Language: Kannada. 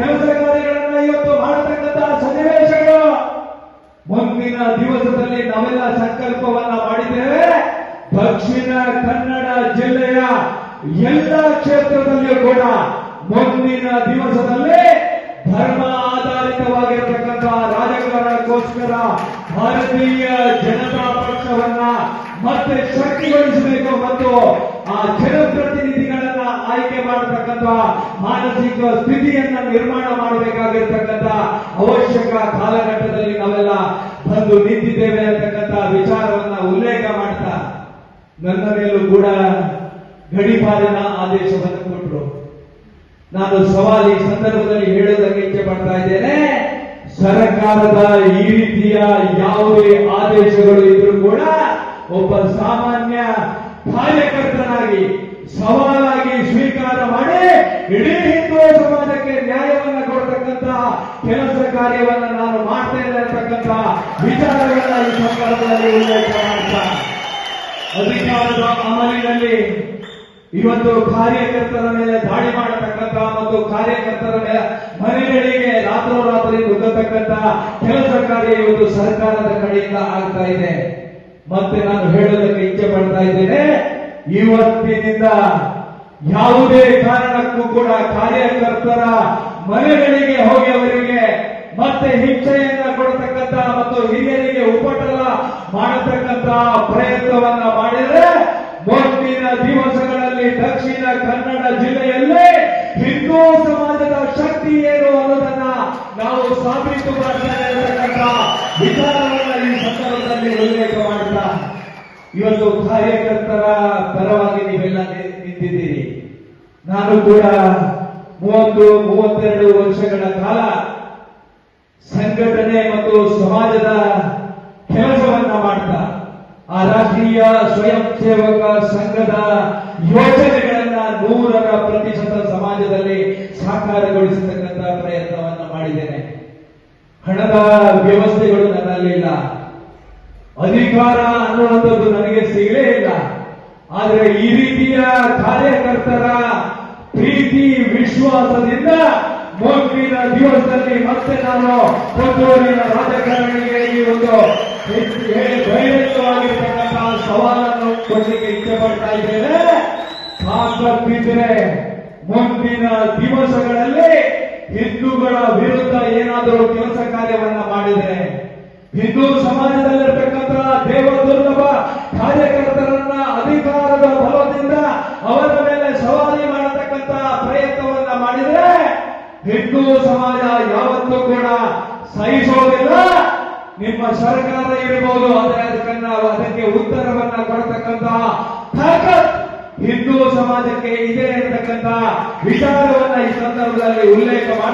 ಕೆಲಸ ಕಾರ್ಯಗಳನ್ನ ಇವತ್ತು ಮಾಡತಕ್ಕಂತಹ ಸನ್ನಿವೇಶಗಳು, ಮುಂದಿನ ದಿವಸದಲ್ಲಿ ನಾವೆಲ್ಲ ಸಂಕಲ್ಪವನ್ನ ಮಾಡಿದ್ದೇವೆ. ದಕ್ಷಿಣ ಕನ್ನಡ ಜಿಲ್ಲೆಯ ಎಲ್ಲ ಕ್ಷೇತ್ರದಲ್ಲಿಯೂ ಕೂಡ ಮುಂದಿನ ದಿವಸದಲ್ಲಿ ಧರ್ಮ ಆಧಾರಿತವಾಗಿರತಕ್ಕಂತಹ ರಾಜಕಾರಣಕ್ಕೋಸ್ಕರ ಭಾರತೀಯ ಜನತಾ ಪಕ್ಷವನ್ನ ಮತ್ತೆ ಶಕ್ತಿಗೊಳಿಸಬೇಕು ಮತ್ತು ಮಾನಸಿಕ ಸ್ಥಿತಿಯನ್ನ ನಿರ್ಮಾಣ ಮಾಡಬೇಕಾಗಿರ್ತಕ್ಕಂಥ ಅವಶ್ಯಕ ಕಾಲಘಟ್ಟದಲ್ಲಿ ನಾವೆಲ್ಲ ಬಂದು ನಿಂತಿದ್ದೇವೆ ಅಂತಕ್ಕಂಥ ವಿಚಾರವನ್ನ ಉಲ್ಲೇಖ ಮಾಡ್ತಾ, ನನ್ನ ಮೇಲೂ ಕೂಡ ಗಡಿಪಾಲಿನ ಆದೇಶವನ್ನು ಕೊಟ್ಟರು ನಾನು ಸವಾಲ್ ಈ ಸಂದರ್ಭದಲ್ಲಿ ಹೇಳೋದಕ್ಕೆ ಇಚ್ಛೆ ಪಡ್ತಾ ಇದ್ದೇನೆ, ಸರ್ಕಾರದ ಈ ರೀತಿಯ ಯಾವುದೇ ಆದೇಶಗಳು ಇದ್ರೂ ಕೂಡ ಒಬ್ಬ ಸಾಮಾನ್ಯ ಕಾರ್ಯಕರ್ತನಾಗಿ ಸವಾಲಾಗಿ ಸ್ವೀಕಾರ ಮಾಡಿ ಇಡೀ ಹಿಂದೂ ಸಮಾಜಕ್ಕೆ ನ್ಯಾಯವನ್ನ ಕೊಡ್ತಕ್ಕಂತ ಕೆಲಸ ಕಾರ್ಯವನ್ನು ನಾನು ಮಾಡ್ತೇನೆ ಅಂತಕ್ಕಂತ ವಿಚಾರಗಳನ್ನ ಈ ಸಂದರ್ಭದಲ್ಲಿ ಉಲ್ಲೇಖ ಮಾಡ್ತಾ. ಅಧಿಕಾರದ ಅಮಲಿನಲ್ಲಿ ಇವತ್ತು ಕಾರ್ಯಕರ್ತರ ಮೇಲೆ ದಾಳಿ ಮಾಡತಕ್ಕಂತ ಮತ್ತು ಕಾರ್ಯಕರ್ತರ ಮೇಲೆ ಮನೆಗಳಿಗೆ ರಾತ್ರೋರಾತ್ರಿ ನುಗ್ಗತಕ್ಕಂತ ಕೆಲಸ ಕಾರ್ಯ ಇವತ್ತು ಸರ್ಕಾರದ ಕಡೆಯಿಂದ ಆಗ್ತಾ ಇದೆ. ಮತ್ತೆ ನಾನು ಹೇಳೋದಕ್ಕೆ ಇಚ್ಛೆ ಪಡ್ತಾ ಇದ್ದೇನೆ, ಇವತ್ತಿನಿಂದ ಯಾವುದೇ ಕಾರಣಕ್ಕೂ ಕೂಡ ಕಾರ್ಯಕರ್ತರ ಮನೆಗಳಿಗೆ ಹೋಗಿ ಅವರಿಗೆ ಮತ್ತೆ ಹಿಂಸೆಯನ್ನ ಕೊಡತಕ್ಕಂತ ಮತ್ತು ಹಿರಿಯರಿಗೆ ಉಪಟಲ ಮಾಡತಕ್ಕಂತ ಪ್ರಯತ್ನವನ್ನ ಮಾಡಿದ್ರೆ ಮುಂದಿನ ದಿವಸಗಳಲ್ಲಿ ದಕ್ಷಿಣ ಕನ್ನಡ ಜಿಲ್ಲೆಯಲ್ಲಿ ಹಿಂದೂ ಸಮಾಜದ ಶಕ್ತಿ ಏನು ಅನ್ನೋದನ್ನ ನಾವು ಸಾಬೀತು ಅಂತಕ್ಕಂಥ ವಿಚಾರವನ್ನ ಈ ಸಂದರ್ಭದಲ್ಲಿ ಉಲ್ಲೇಖ ಮಾಡ್ತಾ ಇವತ್ತು ಕಾರ್ಯಕರ್ತರ ಪರವಾಗಿ ನೀವೆಲ್ಲ ನಿಂತಿದ್ದೀರಿ. ನಾನು ಕೂಡ ಮೂವತ್ತು, ಮೂವತ್ತೆರಡು ವರ್ಷಗಳ ಕಾಲ ಸಂಘಟನೆ ಮತ್ತು ಸಮಾಜದ ಕೆಲಸವನ್ನ ಮಾಡ್ತಾ, ಆ ರಾಷ್ಟ್ರೀಯ ಸ್ವಯಂ ಸೇವಕ ಸಂಘದ ಯೋಜನೆಗಳನ್ನ ನೂರರ ಪ್ರತಿಶತ ಸಮಾಜದಲ್ಲಿ ಸಾಕಾರಗೊಳಿಸತಕ್ಕಂತ ಪ್ರಯತ್ನವನ್ನ ಮಾಡಿದ್ದೇನೆ. ಹಣದ ವ್ಯವಸ್ಥೆಗಳು ನನ್ನಲ್ಲಿಲ್ಲ ಅಧಿಕಾರ ಅನ್ನುವಂಥದ್ದು ನನಗೆ ಸಿಗಲೇ ಇಲ್ಲ. ಆದರೆ ಈ ರೀತಿಯ ಕಾರ್ಯಕರ್ತರ ವಿಶ್ವಾಸದಿಂದ ಮುಂದಿನ ದಿವಸದಲ್ಲಿ ಮತ್ತೆ ನಾನು ಕೊಟ್ಟೂರಿನ ರಾಜಕಾರಣಿಗೆ ಈ ಒಂದು ಬಹಿರಂಗವಾಗಿರ್ತಕ್ಕಂತಹ ಸವಾಲನ್ನು ಕೊಡಲಿಕ್ಕೆ ಇಚ್ಛೆ ಪಡ್ತಾ ಇದ್ದೇನೆ. ತಾಕತ್ತಿದ್ರೆ ಮುಂದಿನ ದಿವಸಗಳಲ್ಲಿ ಹಿಂದೂಗಳ ವಿರುದ್ಧ ಏನಾದರೂ ಕೆಲಸ ಕಾರ್ಯವನ್ನ ಮಾಡಿದರೆ. ಹಿಂದೂ ಸಮಾಜದಲ್ಲಿರ್ತಕ್ಕಂತಹ ದೇವ ದುರ್ಲಭ ಕಾರ್ಯಕರ್ತರನ್ನ ಅಧಿಕಾರದ ಬಲದಿಂದ ಅವರ ಮೇಲೆ ಸವಾಲಿ ಪ್ರಯತ್ನವನ್ನ ಮಾಡಿದರೆ ಹಿಂದೂ ಸಮಾಜ ಯಾವತ್ತೂ ಕೂಡ ಸಹಿಸೋದಿಲ್ಲ. ನಿಮ್ಮ ಸರ್ಕಾರ ಇರಬಹುದು ಆದರೆ ಅದಕ್ಕನ್ನ ಅದಕ್ಕೆ ಉತ್ತರವನ್ನ ಕೊಡತಕ್ಕಂತಹ ತಾಕತ್ ಹಿಂದೂ ಸಮಾಜಕ್ಕೆ ಇದೆ ಇರತಕ್ಕಂತಹ ವಿಚಾರವನ್ನ ಈ ಸಂದರ್ಭದಲ್ಲಿ ಉಲ್ಲೇಖ ಮಾಡ್ತಾ